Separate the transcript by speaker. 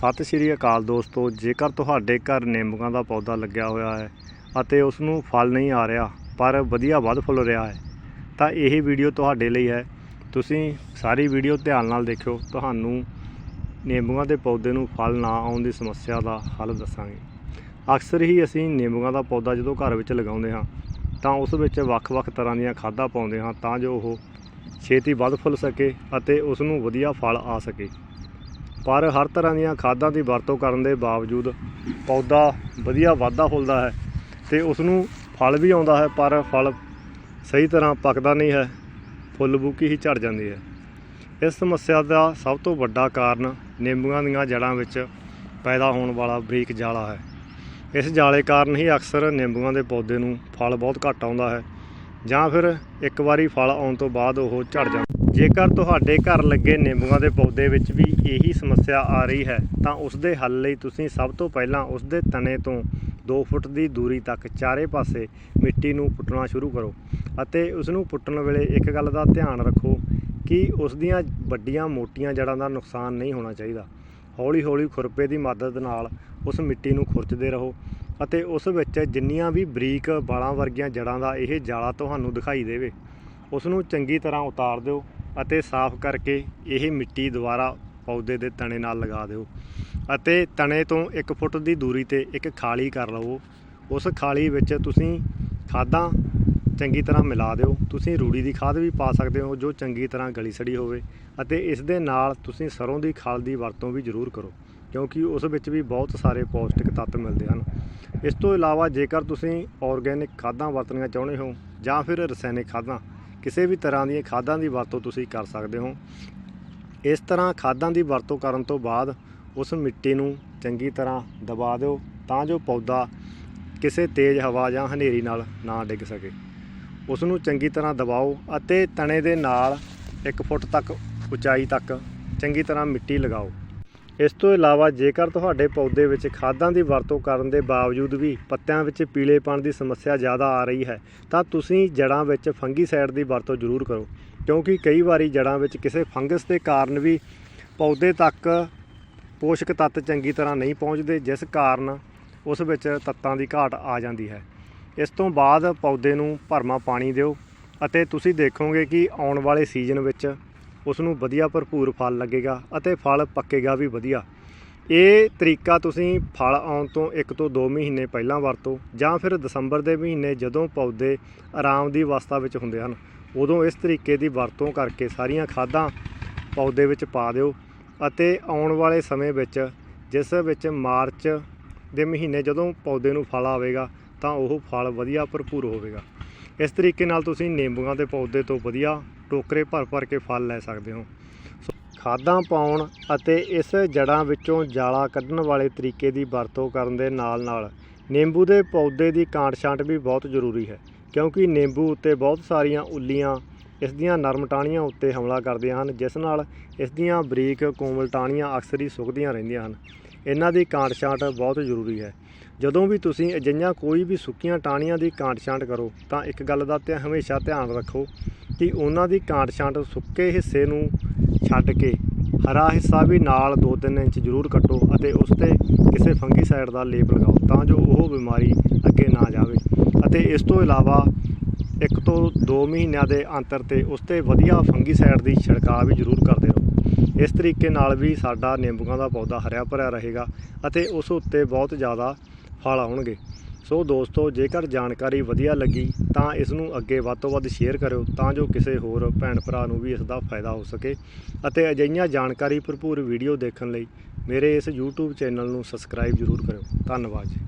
Speaker 1: ਸਤਿ ਸ਼੍ਰੀ ਅਕਾਲ ਦੋਸਤੋ, ਜੇਕਰ ਤੁਹਾਡੇ ਘਰ ਨਿੰਬੂਆਂ ਦਾ ਪੌਦਾ ਲੱਗਿਆ ਹੋਇਆ ਹੈ ਅਤੇ ਉਸ ਨੂੰ ਫਲ ਨਹੀਂ ਆ ਰਿਹਾ, ਪਰ ਵਧੀਆ ਵੱਧ ਫੁੱਲ ਰਿਹਾ ਹੈ, ਤਾਂ ਇਹ ਵੀਡੀਓ ਤੁਹਾਡੇ ਲਈ ਹੈ। ਤੁਸੀਂ ਸਾਰੀ ਵੀਡੀਓ ਧਿਆਨ ਨਾਲ ਦੇਖਿਓ। ਤੁਹਾਨੂੰ ਨਿੰਬੂਆਂ ਦੇ ਪੌਦੇ ਨੂੰ ਫਲ ਨਾ ਆਉਣ ਦੀ ਸਮੱਸਿਆ ਦਾ ਹੱਲ ਦੱਸਾਂਗੇ। ਅਕਸਰ ਹੀ ਅਸੀਂ ਨਿੰਬੂਆਂ ਦਾ ਪੌਦਾ ਜਦੋਂ ਘਰ ਵਿੱਚ ਲਗਾਉਂਦੇ ਹਾਂ, ਤਾਂ ਉਸ ਵਿੱਚ ਵੱਖ-ਵੱਖ ਤਰ੍ਹਾਂ ਦੀਆਂ ਖਾਦਾਂ ਪਾਉਂਦੇ ਹਾਂ ਤਾਂ ਜੋ ਉਹ ਛੇਤੀ ਵੱਧ ਫੁੱਲ ਸਕੇ ਅਤੇ ਉਸ ਨੂੰ ਵਧੀਆ ਫਲ ਆ ਸਕੇ। ਪਰ ਹਰ ਤਰ੍ਹਾਂ ਦੀਆਂ ਖਾਦਾਂ ਦੀ ਵਰਤੋਂ ਕਰਨ ਦੇ ਬਾਵਜੂਦ ਪੌਦਾ ਵਧੀਆ ਵਾਧਾ ਫੁੱਲਦਾ ਹੈ ਤੇ ਉਸ ਨੂੰ ਫਲ ਵੀ ਆਉਂਦਾ ਹੈ, ਪਰ ਫਲ ਸਹੀ ਤਰ੍ਹਾਂ ਪੱਕਦਾ ਨਹੀਂ ਹੈ ਫੁੱਲ ਬੂਕੀ ਹੀ ਝੜ ਜਾਂਦੀ ਹੈ। ਇਸ ਸਮੱਸਿਆ ਦਾ ਸਭ ਤੋਂ ਵੱਡਾ ਕਾਰਨ ਨਿੰਬੂਆਂ ਦੀਆਂ ਜੜ੍ਹਾਂ ਵਿੱਚ ਪੈਦਾ ਹੋਣ ਵਾਲਾ ਬਰੀਕ ਜਾਲਾ ਹੈ। ਇਸ ਜਾਲੇ ਕਾਰਨ ਹੀ ਅਕਸਰ ਨਿੰਬੂਆਂ ਦੇ ਪੌਦੇ ਨੂੰ ਫਲ ਬਹੁਤ ਘੱਟ ਆਉਂਦਾ ਹੈ ਜਾਂ ਫਿਰ ਇੱਕ ਵਾਰੀ ਫਲ ਆਉਣ ਤੋਂ ਬਾਅਦ ਉਹ ਝੜ ਜਾਂਦਾ ਜੇਕਰ ਤੁਹਾਡੇ ਘਰ ਲੱਗੇ ਨਿੰਬੂਆਂ ਦੇ ਪੌਦੇ ਵਿੱਚ ਵੀ ਇਹੀ ਸਮੱਸਿਆ ਆ ਰਹੀ ਹੈ, ਤਾਂ ਉਸ ਦੇ ਹੱਲ ਲਈ ਤੁਸੀਂ ਸਭ ਤੋਂ ਪਹਿਲਾਂ ਉਸ ਦੇ ਤਣੇ ਤੋਂ 2 ਫੁੱਟ ਦੀ ਦੂਰੀ ਤੱਕ ਚਾਰੇ ਪਾਸੇ ਮਿੱਟੀ ਨੂੰ ਪੁੱਟਣਾ ਸ਼ੁਰੂ ਕਰੋ ਅਤੇ ਉਸ ਨੂੰ ਪੁੱਟਣ ਵੇਲੇ ਇੱਕ ਗੱਲ ਦਾ ਧਿਆਨ ਰੱਖੋ ਕਿ ਉਸ ਦੀਆਂ ਵੱਡੀਆਂ ਮੋਟੀਆਂ ਜੜ੍ਹਾਂ ਦਾ ਨੁਕਸਾਨ ਨਹੀਂ ਹੋਣਾ ਚਾਹੀਦਾ। ਹੌਲੀ-ਹੌਲੀ ਖੁਰਪੇ ਦੀ ਮਦਦ ਨਾਲ ਉਸ ਮਿੱਟੀ ਨੂੰ ਖੁਰਚਦੇ ਰਹੋ ਅਤੇ ਉਸ ਵਿੱਚ ਜਿੰਨੀਆਂ ਵੀ ਬਰੀਕ ਬਾਲਾਂ ਵਰਗੀਆਂ ਜੜ੍ਹਾਂ ਦਾ ਇਹ ਜਾਲਾ ਤੁਹਾਨੂੰ ਦਿਖਾਈ ਦੇਵੇ। ਉਸ ਨੂੰ ਚੰਗੀ ਤਰ੍ਹਾਂ ਉਤਾਰ ਦਿਓ ਅਤੇ ਸਾਫ਼ ਕਰਕੇ ਇਹ ਮਿੱਟੀ ਦੁਬਾਰਾ ਪੌਦੇ ਦੇ ਤਣੇ ਨਾਲ ਲਗਾ ਦਿਓ ਅਤੇ ਤਣੇ ਤੋਂ 1 ਫੁੱਟ ਦੀ ਦੂਰੀ ਤੇ ਇੱਕ ਖਾਲੀ ਕਰ ਲਵੋ। ਉਸ ਖਾਲੀ ਵਿੱਚ ਤੁਸੀਂ ਖਾਦਾਂ ਚੰਗੀ ਤਰ੍ਹਾਂ ਮਿਲਾ ਦਿਓ। ਤੁਸੀਂ ਰੂੜੀ ਦੀ ਖਾਦ ਵੀ ਪਾ ਸਕਦੇ ਹੋ ਜੋ ਚੰਗੀ ਤਰ੍ਹਾਂ ਗਲੀ ਸੜੀ ਹੋਵੇ ਅਤੇ ਇਸ ਦੇ ਨਾਲ ਤੁਸੀਂ ਸਰੋਂ ਦੀ ਖਾਲ ਦੀ ਵਰਤੋਂ ਵੀ ਜ਼ਰੂਰ ਕਰੋ ਕਿਉਂਕਿ ਉਸ ਵਿੱਚ ਵੀ ਬਹੁਤ ਸਾਰੇ ਪੌਸ਼ਟਿਕ ਤੱਤ ਮਿਲਦੇ ਹਨ। ਇਸ ਤੋਂ ਇਲਾਵਾ ਜੇਕਰ ਤੁਸੀਂ ਆਰਗੈਨਿਕ ਖਾਦਾਂ ਵਰਤਣੀਆਂ ਚਾਹੁੰਦੇ ਹੋ ਜਾਂ ਫਿਰ ਰਸਾਇਣਿਕ ਖਾਦਾਂ ਕਿਸੇ ਵੀ ਤਰ੍ਹਾਂ ਦੀਆਂ ਖਾਦਾਂ ਦੀ ਵਰਤੋਂ ਤੁਸੀਂ ਕਰ ਸਕਦੇ ਹੋ। ਇਸ ਤਰ੍ਹਾਂ ਖਾਦਾਂ ਦੀ ਵਰਤੋਂ ਕਰਨ ਤੋਂ ਬਾਅਦ ਉਸ ਮਿੱਟੀ ਨੂੰ ਚੰਗੀ ਤਰ੍ਹਾਂ ਦਬਾ ਦਿਓ ਤਾਂ ਜੋ ਪੌਦਾ ਕਿਸੇ ਤੇਜ਼ ਹਵਾ ਜਾਂ ਹਨੇਰੀ ਨਾਲ ਨਾ ਡਿੱਗ ਸਕੇ। ਉਸ ਨੂੰ ਚੰਗੀ ਤਰ੍ਹਾਂ ਦਬਾਓ ਅਤੇ ਤਣੇ ਦੇ ਨਾਲ 1 ਫੁੱਟ ਤੱਕ ਉਚਾਈ ਤੱਕ ਚੰਗੀ ਤਰ੍ਹਾਂ ਮਿੱਟੀ ਲਗਾਓ। ਇਸ ਤੋਂ ਇਲਾਵਾ ਜੇਕਰ ਤੁਹਾਡੇ ਪੌਦੇ ਵਿੱਚ ਖਾਦਾਂ ਦੀ ਵਰਤੋਂ ਕਰਨ ਦੇ ਬਾਵਜੂਦ ਵੀ ਪੱਤਿਆਂ ਵਿੱਚ ਪੀਲੇਪਣ ਦੀ ਸਮੱਸਿਆ ਜ਼ਿਆਦਾ ਆ ਰਹੀ ਹੈ, ਤਾਂ ਤੁਸੀਂ ਜੜ੍ਹਾਂ ਵਿੱਚ ਫੰਗੀਸਾਈਡ ਦੀ ਵਰਤੋਂ ਜ਼ਰੂਰ ਕਰੋ। ਕਿਉਂਕਿ ਕਈ ਵਾਰੀ ਜੜ੍ਹਾਂ ਵਿੱਚ ਕਿਸੇ ਫੰਗਸ ਦੇ ਕਾਰਨ ਵੀ ਪੌਦੇ ਤੱਕ ਪੋਸ਼ਕ ਤੱਤ ਚੰਗੀ ਤਰ੍ਹਾਂ ਨਹੀਂ ਪਹੁੰਚਦੇ, ਜਿਸ ਕਾਰਨ ਉਸ ਵਿੱਚ ਤੱਤਾਂ ਦੀ ਘਾਟ ਆ ਜਾਂਦੀ ਹੈ। ਇਸ ਤੋਂ ਬਾਅਦ ਪੌਦੇ ਨੂੰ ਭਰਮਾ ਪਾਣੀ ਦਿਓ ਅਤੇ ਤੁਸੀਂ ਦੇਖੋਗੇ ਕਿ ਆਉਣ ਵਾਲੇ ਸੀਜ਼ਨ ਵਿੱਚ ਉਸ ਨੂੰ ਵਧੀਆ ਭਰਪੂਰ ਫਲ ਲੱਗੇਗਾ ਅਤੇ ਫਲ ਪੱਕੇਗਾ ਵੀ ਵਧੀਆ। ਇਹ ਤਰੀਕਾ ਤੁਸੀਂ ਫਲ ਆਉਣ ਤੋਂ 1 ਤੋਂ 2 ਮਹੀਨੇ ਪਹਿਲਾਂ ਵਰਤੋ ਜਾਂ ਫਿਰ ਦਸੰਬਰ ਦੇ ਮਹੀਨੇ ਜਦੋਂ ਪੌਦੇ ਆਰਾਮ ਦੀ ਅਵਸਥਾ ਵਿੱਚ ਹੁੰਦੇ ਹਨ, ਉਦੋਂ ਇਸ ਤਰੀਕੇ ਦੀ ਵਰਤੋਂ ਕਰਕੇ ਸਾਰੀਆਂ ਖਾਦਾਂ ਪੌਦੇ ਵਿੱਚ ਪਾ ਦਿਓ ਅਤੇ ਆਉਣ ਵਾਲੇ ਸਮੇਂ ਵਿੱਚ, ਜਿਸ ਵਿੱਚ ਮਾਰਚ ਦੇ ਮਹੀਨੇ ਜਦੋਂ ਪੌਦੇ ਨੂੰ ਫਲ ਆਵੇਗਾ, ਤਾਂ ਉਹ ਫਲ ਵਧੀਆ ਭਰਪੂਰ ਹੋਵੇਗਾ। ਇਸ ਤਰੀਕੇ ਨਾਲ ਤੁਸੀਂ ਨਿੰਬੂਆਂ ਦੇ ਪੌਦੇ ਤੋਂ ਵਧੀਆ ਟੋਕਰੇ ਭਰ ਭਰ ਕੇ ਫਲ ਲੈ ਸਕਦੇ ਹੋ। ਖਾਦਾਂ ਪਾਉਣ ਅਤੇ ਇਸ ਜੜ੍ਹਾਂ ਵਿੱਚੋਂ ਜਾਲਾ ਕੱਢਣ ਵਾਲੇ ਤਰੀਕੇ ਦੀ ਵਰਤੋਂ ਕਰਨ ਦੇ ਨਾਲ ਨਾਲ ਨਿੰਬੂ ਦੇ ਪੌਦੇ ਦੀ ਕਾਂਟ ਛਾਂਟ ਵੀ ਬਹੁਤ ਜ਼ਰੂਰੀ ਹੈ, ਕਿਉਂਕਿ ਨਿੰਬੂ ਉੱਤੇ ਬਹੁਤ ਸਾਰੀਆਂ ਉੱਲੀਆਂ, ਇਸ ਦੀਆਂ ਨਰਮ ਟਾਹਣੀਆਂ ਉੱਤੇ ਹਮਲਾ ਕਰਦੀਆਂ ਹਨ, ਜਿਸ ਨਾਲ ਇਸ ਦੀਆਂ ਬਰੀਕ ਕੋਮਲ ਟਾਹਣੀਆਂ ਅਕਸਰ ਹੀ ਸੁੱਕਦੀਆਂ ਰਹਿੰਦੀਆਂ ਹਨ। ਇਹਨਾਂ ਦੀ ਕਾਂਟ ਛਾਂਟ ਬਹੁਤ ਜ਼ਰੂਰੀ ਹੈ। ਜਦੋਂ ਵੀ ਤੁਸੀਂ ਅਜਿਹੀਆਂ ਕੋਈ ਵੀ ਸੁੱਕੀਆਂ ਟਾਹਣੀਆਂ ਦੀ ਕਾਂਟ ਛਾਂਟ ਕਰੋ, ਤਾਂ ਇੱਕ ਗੱਲ ਦਾ ਧਿਆਨ ਹਮੇਸ਼ਾ ਧਿਆਨ ਰੱਖੋ ਕਿ ਉਹਨਾਂ ਦੀ ਕਾਂਟ ਛਾਂਟ ਸੁੱਕੇ ਹਿੱਸੇ ਨੂੰ ਛੱਡ ਕੇ ਹਰਾ ਹਿੱਸਾ ਵੀ ਨਾਲ 2-3 ਇੰਚ ਜ਼ਰੂਰ ਕੱਟੋ ਅਤੇ ਉਸ ਤੇ ਕਿਸੇ ਫੰਗੀਸਾਈਡ ਦਾ ਲੇਪ ਲਗਾਓ ਤਾਂ ਜੋ ਉਹ ਬਿਮਾਰੀ ਅੱਗੇ ਨਾ ਜਾਵੇ। ਅਤੇ ਇਸ ਤੋਂ ਇਲਾਵਾ ਇੱਕ ਤੋਂ 2 ਮਹੀਨਿਆਂ ਦੇ ਅੰਤਰ ਤੇ ਉਸ ਤੇ ਵਧੀਆ ਫੰਗੀਸਾਈਡ ਦੀ ਛਿੜਕਾਅ ਵੀ ਜ਼ਰੂਰ ਕਰਦੇ ਰਹੋ। ਇਸ ਤਰੀਕੇ ਨਾਲ ਵੀ ਸਾਡਾ ਨਿੰਬੂਆਂ ਦਾ ਪੌਦਾ ਹਰਿਆ ਭਰਿਆ ਰਹੇਗਾ ਅਤੇ ਉਸ ਉੱਤੇ ਬਹੁਤ ਜ਼ਿਆਦਾ ਫਲ ਆਉਣਗੇ। ਸੋ ਦੋਸਤੋ, ਜੇਕਰ ਜਾਣਕਾਰੀ ਵਧੀਆ ਲੱਗੀ, ਤਾਂ ਇਸ ਨੂੰ ਅੱਗੇ ਵੱਧ ਤੋਂ ਵੱਧ ਸ਼ੇਅਰ ਕਰਿਓ, ਤਾਂ ਜੋ ਕਿਸੇ ਹੋਰ ਭੈਣ ਭਰਾ ਨੂੰ ਵੀ ਇਸ ਦਾ ਫਾਇਦਾ ਹੋ ਸਕੇ। ਅਤੇ ਅਜਿਹੀਆਂ ਜਾਣਕਾਰੀ ਭਰਪੂਰ ਵੀਡੀਓ ਦੇਖਣ ਲਈ ਮੇਰੇ ਇਸ YouTube ਚੈਨਲ ਨੂੰ ਸਬਸਕ੍ਰਾਈਬ ਜ਼ਰੂਰ ਕਰਿਓ। ਧੰਨਵਾਦ ਜੀ।